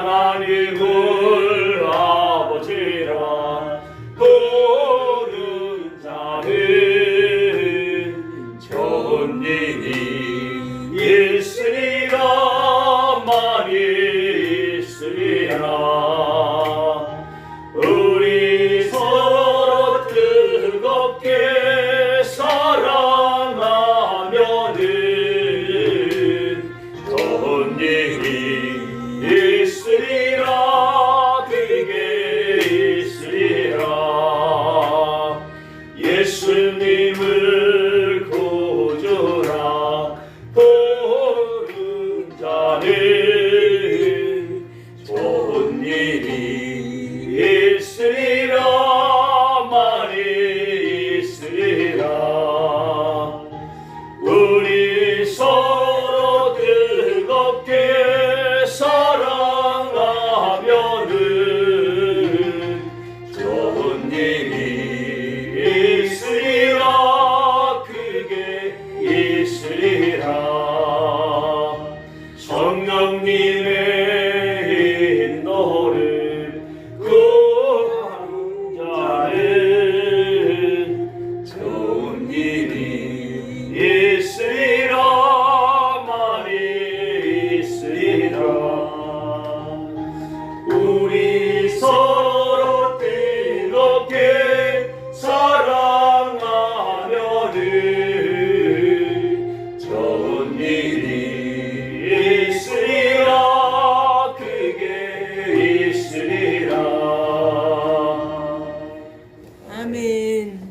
하나님을 아버지라 부른 자는 좋은 일이 있으리라 많이 있으리라. 주님을 구조라. 부른 자는 Amen.